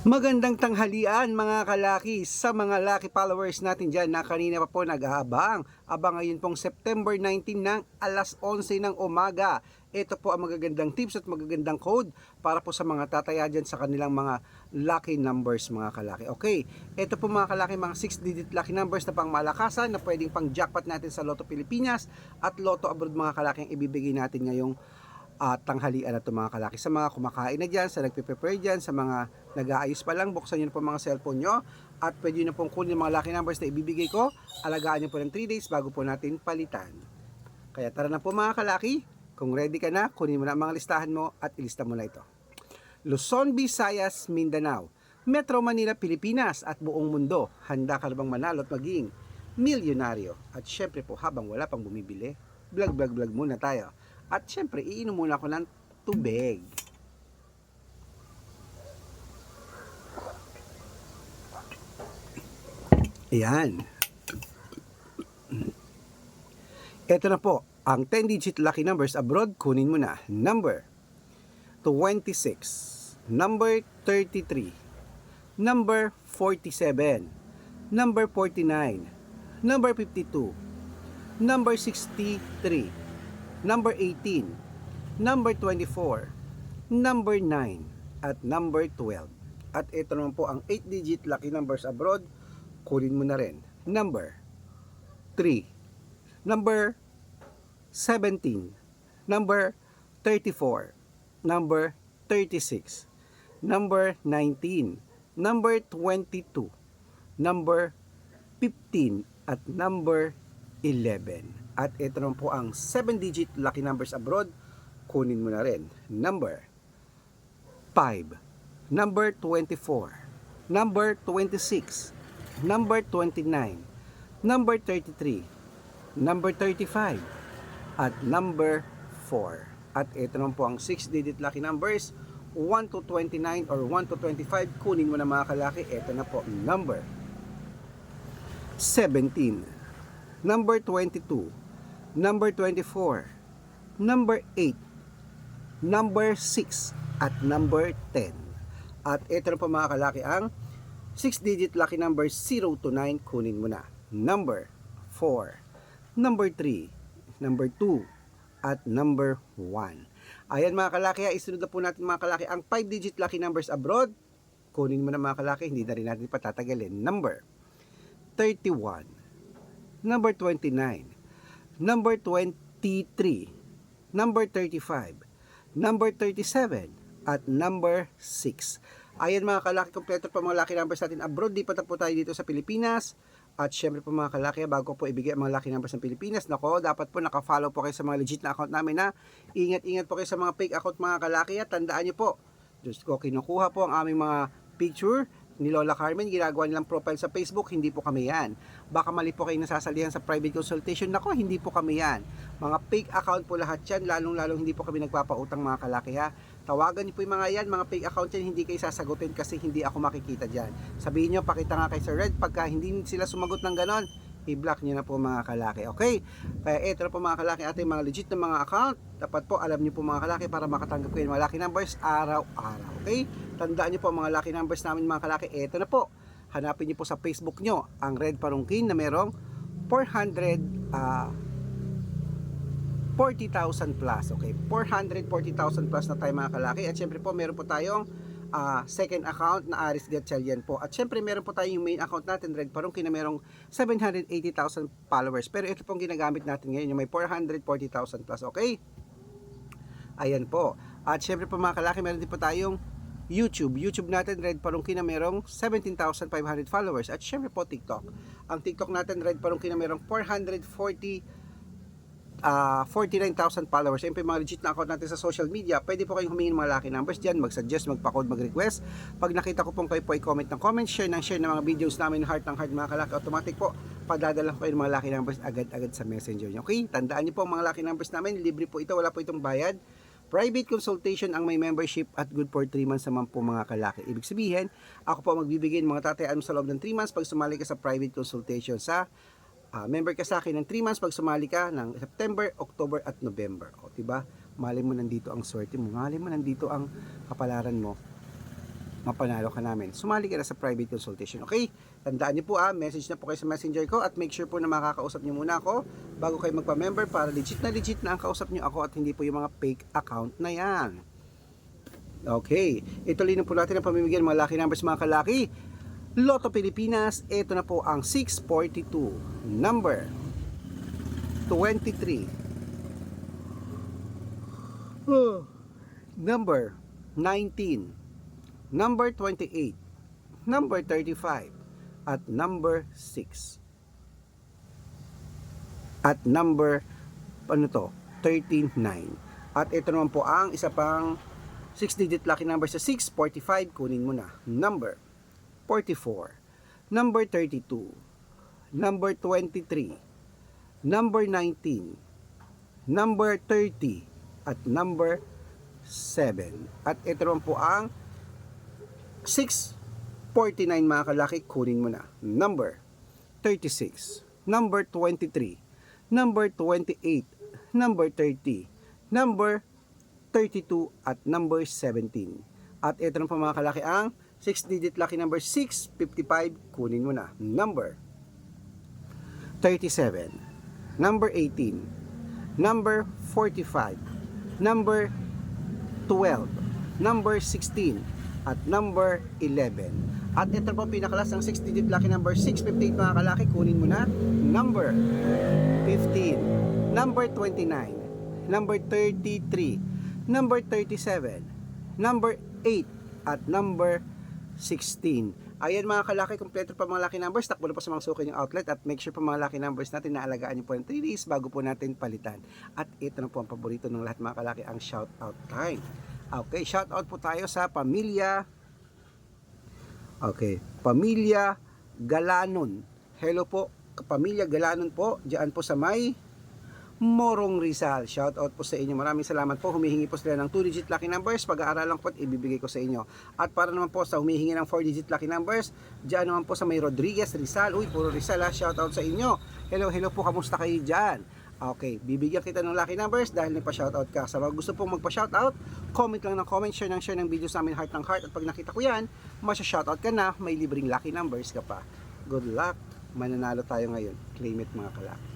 Magandang tanghalian mga kalaki sa mga lucky followers natin dyan na kanina pa po nag-aabang. Abang ngayon pong September 19 ng alas 11 ng umaga. Ito po ang magagandang tips at magagandang code para po sa mga tataya dyan sa kanilang mga lucky numbers mga kalaki. Okay, ito po mga kalaki mga 6-digit lucky numbers na pang malakasan na pwedeng pang jackpot natin sa Lotto Pilipinas at Lotto Abroad mga kalaki ang ibibigay natin ngayong at tanghalian na ito mga kalaki. Sa mga kumakain na dyan, sa nagpe-prepare dyan, sa mga nag-aayos pa lang, buksan nyo na po mga cellphone nyo at pwede nyo na pong kunin yung mga lucky numbers na ibibigay ko. Alagaan nyo po ng 3 days bago po natin palitan. Kaya tara na po mga kalaki. Kung ready ka na, kunin mo na ang mga listahan mo at ilista mo na ito. Luzon, Visayas, Mindanao, Metro Manila, Pilipinas at buong mundo. Handa ka na bang manalo at maging milyonaryo? At syempre po, habang wala pang bumibili, vlog, vlog, vlog muna tayo. At syempre, iinom muna ako ng tubig. Ayan. Ito na po, ang 10-digit lucky numbers abroad, kunin mo na. Number 26, number 33, number 47, number 49, number 52, number 63, number 18, number 24, number 9, at number 12. At ito naman po ang 8-digit lucky numbers abroad, kunin mo na rin. Number 3, number 17, number 34, number 36, number 19, number 22, number 15, at number 11. At ito naman po ang 7-digit lucky numbers abroad, kunin mo na rin. Number 5, number 24, number 26, number 29, number 33, number 35, at number 4. At ito naman po ang 6-digit lucky numbers, 1 to 29 or 1 to 25. Kunin mo na mga kalaki. Ito na po, number 17, number 22, number 24, number 8, number 6, at number 10. At ito na po mga kalaki ang 6-digit lucky number 0 to 9. Kunin mo na. Number 4, number 3, number 2, at number 1. Ayan mga kalaki, isunod na po natin mga kalaki ang 5-digit lucky numbers abroad. Kunin mo na mga kalaki, hindi na rin natin patatagalin. Number 31, number 29, number 23, number 35, number 37, at number 6. Ayan mga kalaki, kompleto pa mga lucky numbers natin abroad. Di pa na po tayo dito sa Pilipinas. At syempre po mga kalaki, bago po ibigay ang mga lucky numbers ng Pilipinas, nako, dapat po nakafollow po kayo sa mga legit na account namin na ingat-ingat po kayo sa mga fake account mga kalaki at tandaan nyo po, Diyos ko, kinukuha po ang aming mga picture ni Lola Carmen, ginagawa nilang profile sa Facebook, hindi po kami yan. Baka mali po kayo nasasalihan sa private consultation, nako, hindi po kami yan. Mga fake account po lahat yan, lalong-lalong hindi po kami nagpapautang mga kalaki ha. Tawagan niyo po yung mga yan, mga fake account yan, hindi kayo sasagutin kasi hindi ako makikita dyan. Sabihin niyo, pakita nga kay Sir Red, pagka hindi sila sumagot ng ganon, i-block niyo na po mga kalaki. Okay? Kaya ito na po mga kalaki ating mga legit na mga account. Dapat po alam niyo po mga kalaki para makatanggap kayo ng mga lucky numbers araw-araw. Okay? Tandaan niyo po mga lucky numbers namin mga kalaki. Ito na po. Hanapin niyo po sa Facebook niyo ang Red Parungkin na merong 400 ah 40,000 plus. Okay, 440,000 plus na tayo mga kalaki. At syempre po, meron po tayong ah, second account na Aris Gatchalian po. At syempre, meron po tayong main account natin, Red Parungki, na merong 780,000 followers. Pero ito pong ginagamit natin ngayon, yung may 440,000 plus. Okay? Ayan po. At syempre po mga kalaki, meron din po tayong YouTube. YouTube natin, Red Parungki na merong 17,500 followers. At syempre po TikTok. Ang TikTok natin, Red Parungki na merong 440 ah 49,000 followers. Po yung mga legit na account natin sa social media. Pwede po kayong humingi ng mga lucky numbers dyan, mag-suggest, magpa-code, mag-request. Pag nakita ko pong kayo po i-comment ng comment, share ng share ng mga videos namin, heart ng heart mga kalaki, automatic po, padadala ko kayo ng mga lucky numbers agad-agad sa messenger nyo. Okay? Tandaan nyo po ang mga lucky numbers namin, libre po ito, wala po itong bayad. Private consultation ang may membership at good for 3 months naman po mga kalaki. Ibig sabihin, ako po magbibigay ng mga tatayaan mo sa loob ng 3 months pag sumali ka sa private consultation sa ah, member ka sa akin ng 3 months pag sumali ka ng September, October at November. O, diba? Mali mo nandito ang swerte mo. Mali mo nandito ang kapalaran mo. Mapanalo ka namin. Sumali ka na sa private consultation, okay? Tandaan niyo po ah, message na po kayo sa messenger ko at make sure po na makakausap niyo muna ako bago kayo magpa-member para legit na legit na ang kausap niyo ako at hindi po yung mga fake account na yan. Okay, ituloy na po natin ang pamimigyan ng mga lucky numbers mga kalaki. Lotto Pilipinas, ito na po ang 642, number 23, Oh, number 19, number 28, number 35, at number 6. At number, ano to, 39. At ito naman po ang isa pang 6-digit lucky number sa 645, kunin mo na. Number 44, number 32, number 23, number 19, number 30, at number 7. At ito naman po ang 649 mga kalaki, kunin mo na. Number 36, number 23, number 28, number 30, number 32 at number 17. At ito na po mga kalaki ang 6-digit lucky number 655, kunin mo na. Number 37, number 18, number 45, number 12, number 16, at number 11. At ito po pinakalas ng 6-digit lucky number 658 mga kalaki, kunin mo na. Number 15, number 29, number 33, number 37, number 8, at number 16. Ayan mga kalaki, kompleto pa mga lucky numbers. Takbo na po sa mga suki yung outlet at make sure pa mga lucky numbers natin na alagaan nyo po ng 3 days bago po natin palitan. At ito na po ang paborito ng lahat mga kalaki, ang shout out time. Okay, shout out po tayo sa pamilya Okay, pamilya Galanon. Hello po, pamilya Galanon po. Diyan po sa may Morong Rizal. Shout out po sa inyo. Maraming salamat po. Humihingi po sila ng 2-digit lucky numbers. Pag-aaralan po at ibibigay ko sa inyo. At para naman po sa humihingi ng 4-digit lucky numbers, diyan naman po sa may Rodriguez Rizal. Uy, puro Rizal ha. Shout out sa inyo. Hello, hello po. Kamusta kayo diyan? Okay, bibigyan kita ng lucky numbers dahil nagpa-shoutout ka. Sa mga gusto pong magpa-shoutout, comment lang ng comment, share ng share ng video sa amin heart ng heart. At pag nakita ko yan, masya-shoutout ka na, may libreng lucky numbers ka pa. Good luck! Mananalo tayo ngayon. Claim it mga kalaki.